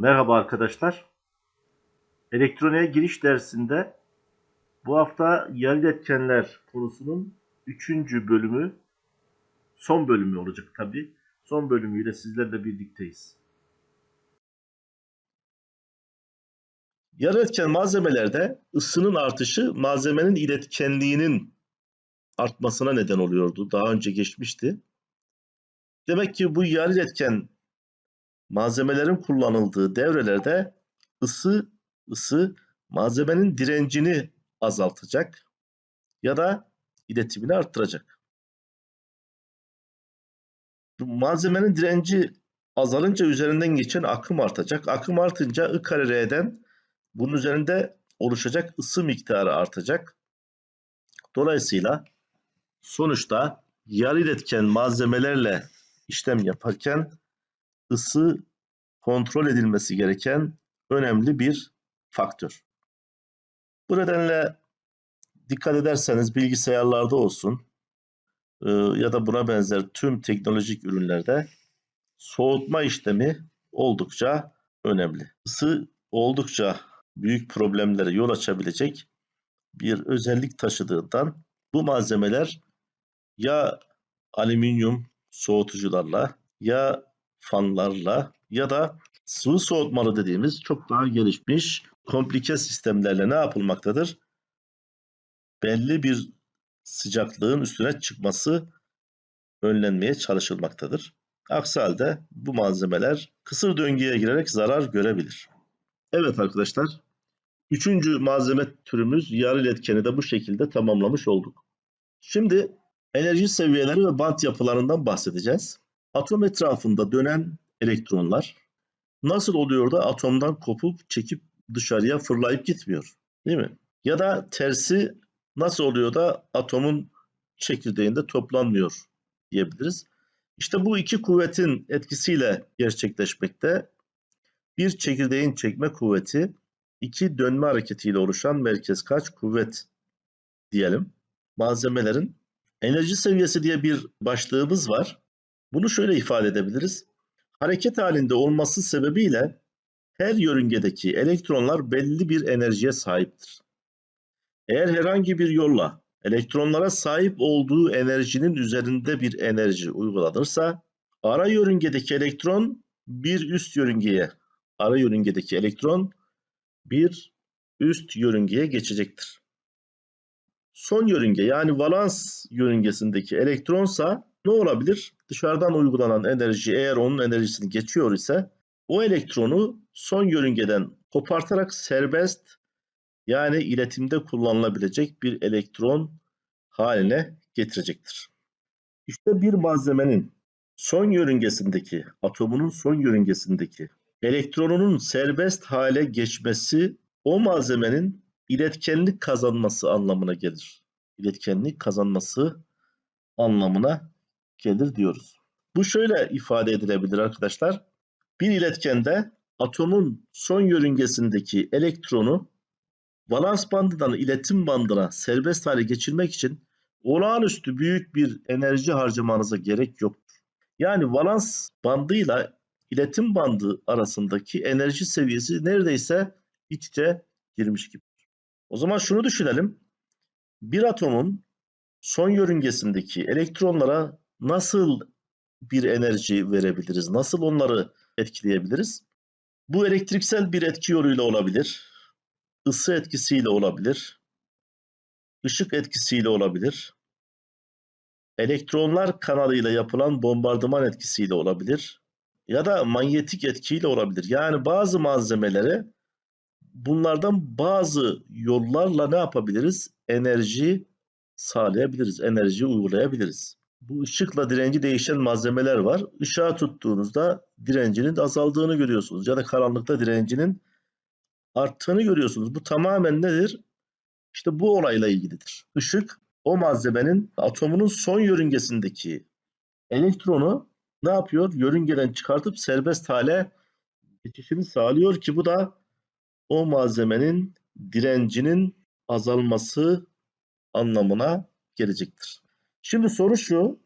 Merhaba arkadaşlar. Elektroniğe giriş dersinde bu hafta yarı iletkenler konusunun 3. bölümü son bölümü olacak tabi. Son bölümüyle sizlerle birlikteyiz. Yarı iletken malzemelerde ısının artışı malzemenin iletkenliğinin artmasına neden oluyordu. Daha önce geçmişti. Demek ki bu yarı iletken malzemelerin kullanıldığı devrelerde ısı ısı malzemenin direncini azaltacak ya da iletimini arttıracak. Malzemenin direnci azalınca üzerinden geçen akım artacak. Akım artınca I kare R'den bunun üzerinde oluşacak ısı miktarı artacak. Dolayısıyla sonuçta yarı iletken malzemelerle işlem yaparken ısı kontrol edilmesi gereken önemli bir faktör. Bu nedenle dikkat ederseniz bilgisayarlarda olsun e, ya da buna benzer tüm teknolojik ürünlerde soğutma işlemi oldukça önemli. Isı oldukça büyük problemlere yol açabilecek bir özellik taşıdığından bu malzemeler ya alüminyum soğutucularla ya fanlarla ya da sıvı soğutmalı dediğimiz çok daha gelişmiş komplike sistemlerle ne yapılmaktadır? Belli bir sıcaklığın üstüne çıkması önlenmeye çalışılmaktadır. Aksi halde bu malzemeler kısır döngüye girerek zarar görebilir. Evet arkadaşlar, üçüncü malzeme türümüz yarı iletkeni de bu şekilde tamamlamış olduk. Şimdi enerji seviyeleri ve bant yapılarından bahsedeceğiz. Atom etrafında dönen elektronlar nasıl oluyor da atomdan kopup çekip dışarıya fırlayıp gitmiyor? Değil mi? Ya da tersi nasıl oluyor da atomun çekirdeğinde toplanmıyor diyebiliriz. İşte bu iki kuvvetin etkisiyle gerçekleşmekte. Bir çekirdeğin çekme kuvveti, iki dönme hareketiyle oluşan merkez kaç kuvvet diyelim. Malzemelerin enerji seviyesi diye bir başlığımız var. Bunu şöyle ifade edebiliriz. Hareket halinde olması sebebiyle her yörüngedeki elektronlar belli bir enerjiye sahiptir. Eğer herhangi bir yolla elektronlara sahip olduğu enerjinin üzerinde bir enerji uygulanırsa ara yörüngedeki elektron bir üst yörüngeye, ara yörüngedeki elektron bir üst yörüngeye geçecektir. Son yörünge yani valans yörüngesindeki elektronsa ne olabilir? Dışarıdan uygulanan enerji eğer onun enerjisini geçiyor ise o elektronu son yörüngeden kopartarak serbest yani iletimde kullanılabilecek bir elektron haline getirecektir. İşte bir malzemenin son yörüngesindeki, atomunun son yörüngesindeki elektronunun serbest hale geçmesi o malzemenin iletkenlik kazanması anlamına gelir. İletkenlik kazanması anlamına gelir diyoruz. Bu şöyle ifade edilebilir arkadaşlar. Bir iletkende atomun son yörüngesindeki elektronu valans bandından iletim bandına serbest hale geçirmek için olağanüstü büyük bir enerji harcamanıza gerek yoktur. Yani valans bandıyla iletim bandı arasındaki enerji seviyesi neredeyse iç içe girmiş gibi. O zaman şunu düşünelim. Bir atomun son yörüngesindeki elektronlara nasıl bir enerji verebiliriz? Nasıl onları etkileyebiliriz? Bu elektriksel bir etki yoluyla olabilir. ısı etkisiyle olabilir. ışık etkisiyle olabilir. Elektronlar kanalıyla yapılan bombardıman etkisiyle olabilir. Ya da manyetik etkiyle olabilir. Yani bazı malzemelere bunlardan bazı yollarla ne yapabiliriz? Enerji sağlayabiliriz, enerji uygulayabiliriz. Bu ışıkla direnci değişen malzemeler var. Işığa tuttuğunuzda direncinin azaldığını görüyorsunuz ya da karanlıkta direncinin arttığını görüyorsunuz. Bu tamamen nedir? İşte bu olayla ilgilidir. Işık o malzemenin atomunun son yörüngesindeki elektronu ne yapıyor? Yörüngeden çıkartıp serbest hale geçişini sağlıyor ki bu da o malzemenin direncinin azalması anlamına gelecektir. Şimdi soru şu.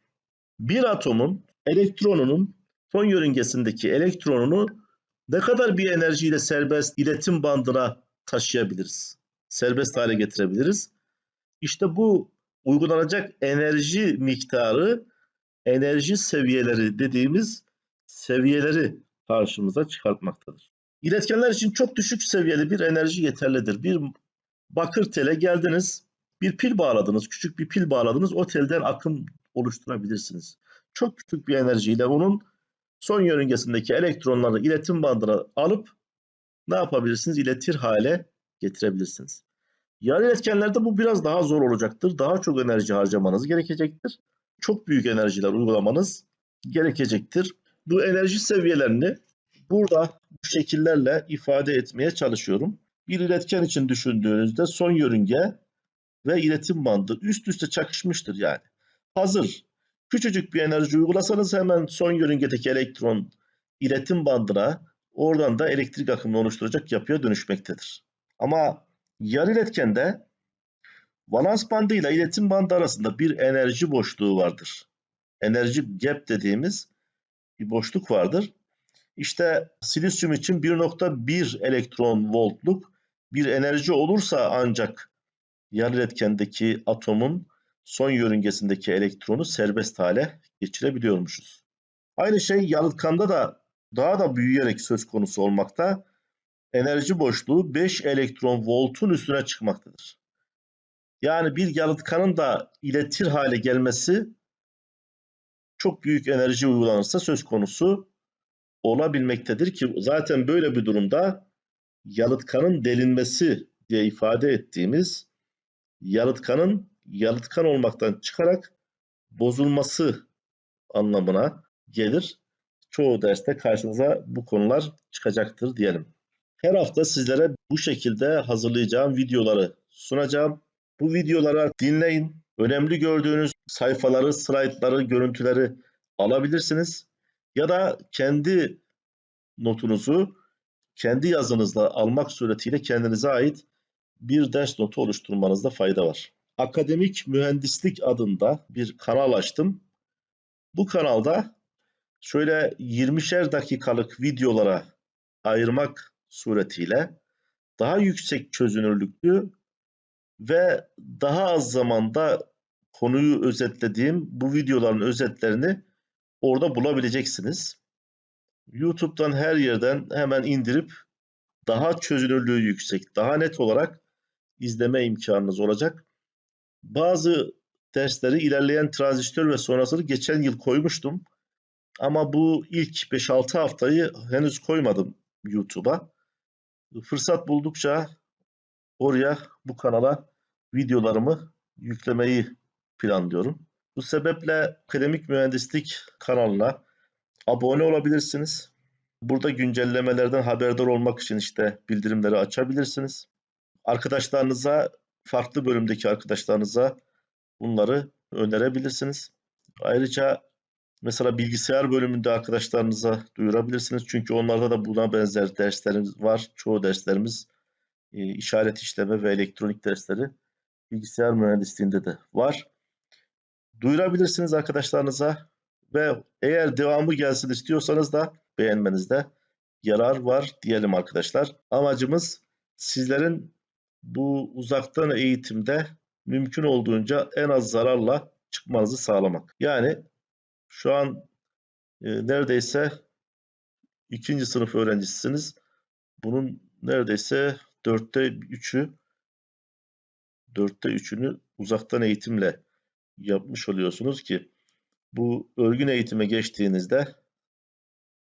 Bir atomun elektronunun son yörüngesindeki elektronunu ne kadar bir enerjiyle serbest iletim bandına taşıyabiliriz? Serbest hale getirebiliriz. İşte bu uygulanacak enerji miktarı, enerji seviyeleri dediğimiz seviyeleri karşımıza çıkartmaktadır. İletkenler için çok düşük seviyeli bir enerji yeterlidir. Bir bakır tele geldiniz, bir pil bağladınız, küçük bir pil bağladınız, o telden akım oluşturabilirsiniz. Çok küçük bir enerjiyle onun son yörüngesindeki elektronları iletim bandına alıp ne yapabilirsiniz? İletir hale getirebilirsiniz. Yarı iletkenlerde bu biraz daha zor olacaktır. Daha çok enerji harcamanız gerekecektir. Çok büyük enerjiler uygulamanız gerekecektir. Bu enerji seviyelerini burada bu şekillerle ifade etmeye çalışıyorum. Bir iletken için düşündüğünüzde son yörünge ve iletim bandı üst üste çakışmıştır yani. Hazır küçücük bir enerji uygulasanız hemen son yörüngedeki elektron iletim bandına oradan da elektrik akımını oluşturacak yapıya dönüşmektedir. Ama yarı iletkende valans bandı ile iletim bandı arasında bir enerji boşluğu vardır. Enerji gap dediğimiz bir boşluk vardır. İşte silisyum için 1.1 elektron voltluk bir enerji olursa ancak yarı iletkendeki atomun son yörüngesindeki elektronu serbest hale geçirebiliyormuşuz. Aynı şey yalıtkanda da daha da büyüyerek söz konusu olmakta. Enerji boşluğu 5 elektron voltun üstüne çıkmaktadır. Yani bir yalıtkanın da iletir hale gelmesi çok büyük enerji uygulanırsa söz konusu olabilmektedir ki zaten böyle bir durumda yalıtkanın delinmesi diye ifade ettiğimiz yalıtkanın yalıtkan olmaktan çıkarak bozulması anlamına gelir. Çoğu derste karşınıza bu konular çıkacaktır diyelim. Her hafta sizlere bu şekilde hazırlayacağım videoları sunacağım. Bu videoları dinleyin. Önemli gördüğünüz sayfaları, slaytları, görüntüleri alabilirsiniz. Ya da kendi notunuzu kendi yazınızla almak suretiyle kendinize ait bir ders notu oluşturmanızda fayda var. Akademik Mühendislik adında bir kanal açtım. Bu kanalda şöyle 20'şer dakikalık videolara ayırmak suretiyle daha yüksek çözünürlüklü ve daha az zamanda konuyu özetlediğim bu videoların özetlerini orada bulabileceksiniz. YouTube'dan her yerden hemen indirip daha çözünürlüğü yüksek, daha net olarak izleme imkanınız olacak. Bazı dersleri ilerleyen transistör ve sonrasını geçen yıl koymuştum. Ama bu ilk 5-6 haftayı henüz koymadım YouTube'a. Fırsat buldukça oraya bu kanala videolarımı yüklemeyi planlıyorum. Bu sebeple akademik mühendislik kanalına abone olabilirsiniz. Burada güncellemelerden haberdar olmak için işte bildirimleri açabilirsiniz. Arkadaşlarınıza, farklı bölümdeki arkadaşlarınıza bunları önerebilirsiniz. Ayrıca mesela bilgisayar bölümünde arkadaşlarınıza duyurabilirsiniz. Çünkü onlarda da buna benzer derslerimiz var. Çoğu derslerimiz e, işaret işleme ve elektronik dersleri bilgisayar mühendisliğinde de var. Duyurabilirsiniz arkadaşlarınıza ve eğer devamı gelsin istiyorsanız da beğenmenizde yarar var diyelim arkadaşlar. Amacımız sizlerin bu uzaktan eğitimde mümkün olduğunca en az zararla çıkmanızı sağlamak. Yani şu an e, neredeyse ikinci sınıf öğrencisiniz. Bunun neredeyse dörtte üçü dörtte üçünü uzaktan eğitimle yapmış oluyorsunuz ki bu örgün eğitime geçtiğinizde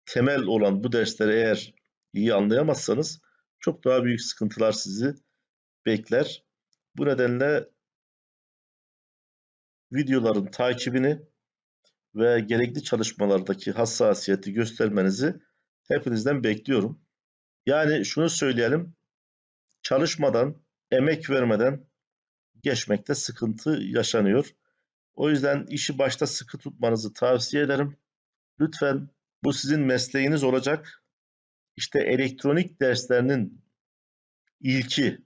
temel olan bu dersleri eğer iyi anlayamazsanız çok daha büyük sıkıntılar sizi bekler. Bu nedenle videoların takibini ve gerekli çalışmalardaki hassasiyeti göstermenizi hepinizden bekliyorum. Yani şunu söyleyelim, çalışmadan, emek vermeden geçmekte sıkıntı yaşanıyor. O yüzden işi başta sıkı tutmanızı tavsiye ederim. Lütfen bu sizin mesleğiniz olacak. İşte elektronik derslerinin ilki,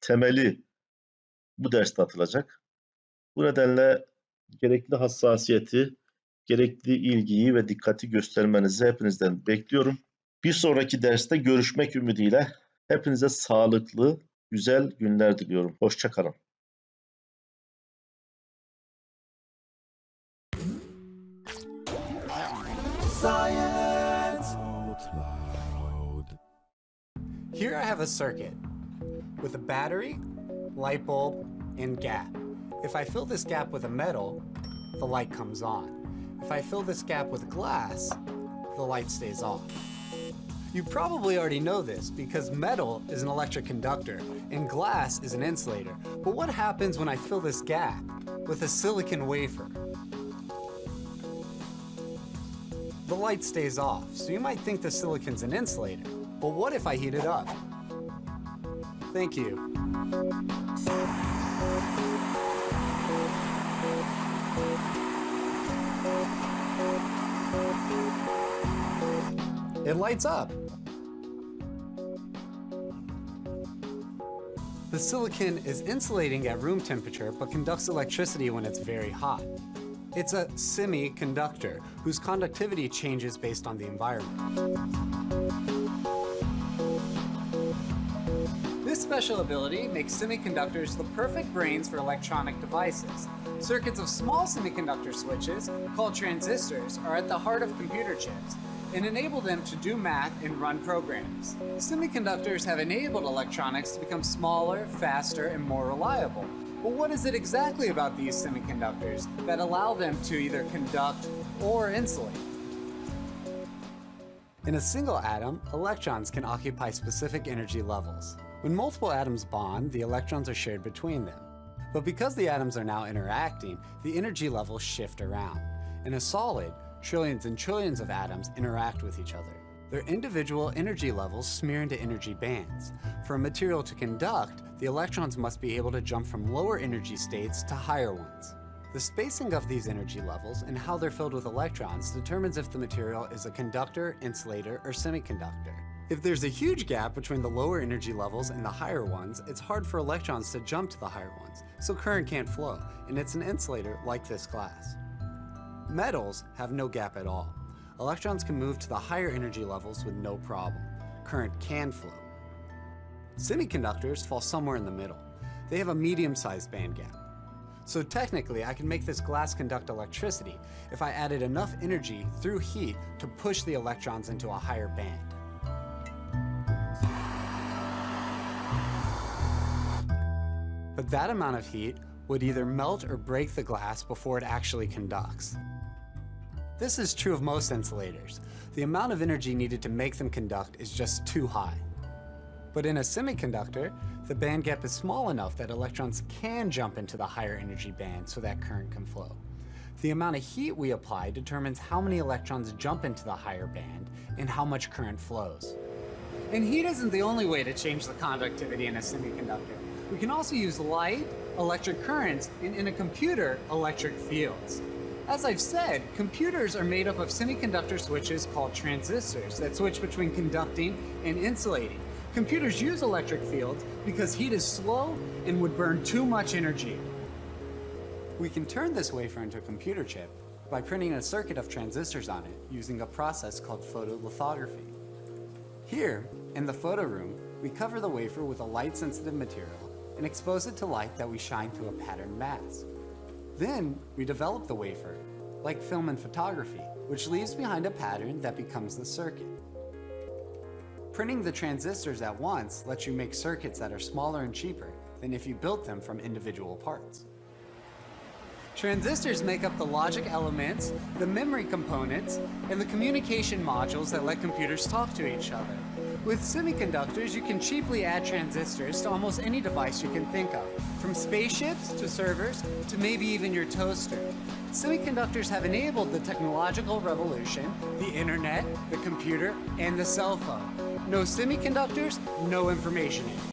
temeli bu derste atılacak. Bu nedenle gerekli hassasiyeti, gerekli ilgiyi ve dikkati göstermenizi hepinizden bekliyorum. Bir sonraki derste görüşmek ümidiyle hepinize sağlıklı, güzel günler diliyorum. Hoşça kalın. Science! Loud. Here I have a circuit with a battery, light bulb, and gap. If I fill this gap with a metal, the light comes on. If I fill this gap with glass, the light stays off. You probably already know this because metal is an electric conductor and glass is an insulator. But what happens when I fill this gap with a silicon wafer? The light stays off, so you might think the silicon's an insulator. But what if I heat it up? Thank you. It lights up. The silicon is insulating at room temperature but conducts electricity when it's very hot. It's a semiconductor whose conductivity changes based on the environment. Special ability makes semiconductors the perfect brains for electronic devices. Circuits of small semiconductor switches, called transistors, are at the heart of computer chips and enable them to do math and run programs. Semiconductors have enabled electronics to become smaller, faster, and more reliable. But what is it exactly about these semiconductors that allow them to either conduct or insulate? In a single atom, electrons can occupy specific energy levels. When multiple atoms bond, the electrons are shared between them. But because the atoms are now interacting, the energy levels shift around. In a solid, trillions and trillions of atoms interact with each other. Their individual energy levels smear into energy bands. For a material to conduct, the electrons must be able to jump from lower energy states to higher ones. The spacing of these energy levels and how they're filled with electrons determines if the material is a conductor, insulator, or semiconductor. If there's a huge gap between the lower energy levels and the higher ones, it's hard for electrons to jump to the higher ones, so current can't flow, and it's an insulator like this glass. Metals have no gap at all. Electrons can move to the higher energy levels with no problem. Current can flow. Semiconductors fall somewhere in the middle. They have a medium-sized band gap. So technically, I can make this glass conduct electricity if I added enough energy through heat to push the electrons into a higher band. That amount of heat would either melt or break the glass before it actually conducts. This is true of most insulators. The amount of energy needed to make them conduct is just too high. But in a semiconductor, the band gap is small enough that electrons can jump into the higher energy band so that current can flow. The amount of heat we apply determines how many electrons jump into the higher band and how much current flows. And heat isn't the only way to change the conductivity in a semiconductor. We can also use light, electric currents, and in a computer, electric fields. As I've said, computers are made up of semiconductor switches called transistors that switch between conducting and insulating. Computers use electric fields because heat is slow and would burn too much energy. We can turn this wafer into a computer chip by printing a circuit of transistors on it using a process called photolithography. Here, in the photo room, we cover the wafer with a light-sensitive material and expose it to light that we shine through a patterned mask. Then, we develop the wafer, like film and photography, which leaves behind a pattern that becomes the circuit. Printing the transistors at once lets you make circuits that are smaller and cheaper than if you built them from individual parts. Transistors make up the logic elements, the memory components, and the communication modules that let computers talk to each other. With semiconductors, you can cheaply add transistors to almost any device you can think of, from spaceships to servers to maybe even your toaster. Semiconductors have enabled the technological revolution, the internet, the computer, and the cell phone. No semiconductors, no information.